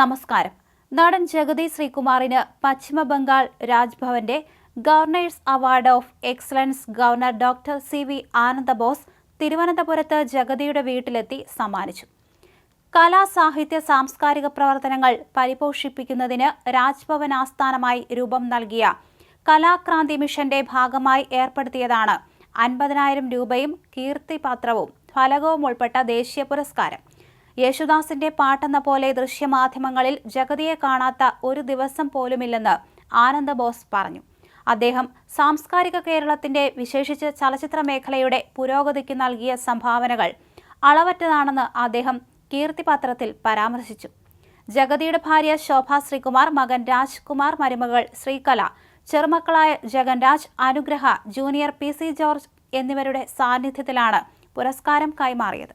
നമസ്കാരം. നടൻ ജഗതി ശ്രീകുമാറിന് പശ്ചിമ Bengal രാജ്ഭവന്റെ governor's award of excellence governor doctor C V Anandabose തിരുവനന്തപുരത്ത് ജഗതിയുടെ വീട്ടിലെത്തി സമ്മാനിച്ചു. കലാ സാഹിത്യ സാംസ്കാരിക പ്രവർത്തനങ്ങൾ പരിപോഷിപ്പിക്കുന്നതിന് രാജ്ഭവൻ ആസ്ഥാനമായി രൂപം നൽകിയ കലാക്രാന്തി മിഷന്റെ ഭാഗമായി ഏർപ്പെടുത്തിയതാണ് അൻപതിനായിരം രൂപയും കീർത്തിപാത്രവും ഫലകവും ഉൾപ്പെട്ട ദേശീയ പുരസ്കാരം. യേശുദാസിന്റെ പാട്ടെന്ന പോലെ ദൃശ്യമാധ്യമങ്ങളിൽ ജഗതിയെ കാണാത്ത ഒരു ദിവസം പോലുമില്ലെന്ന് ആനന്ദബോസ് പറഞ്ഞു. അദ്ദേഹം സാംസ്കാരിക കേരളത്തിന്റെ വിശേഷിച്ച് ചലച്ചിത്ര മേഖലയുടെ പുരോഗതിക്ക് നൽകിയ സംഭാവനകൾ അളവറ്റതാണെന്ന് അദ്ദേഹം കീർത്തിപത്രത്തിൽ പരാമർശിച്ചു. ജഗതിയുടെ ഭാര്യ ശോഭ ശ്രീകുമാർ മകൻ രാജ്കുമാർ മരുമകൾ ശ്രീകല ചെറുമക്കളായ ജഗൻരാജ് അനുഗ്രഹ ജൂനിയർ പി സി ജോർജ് എന്നിവരുടെ സാന്നിധ്യത്തിലാണ് പുരസ്കാരം കൈമാറിയത്.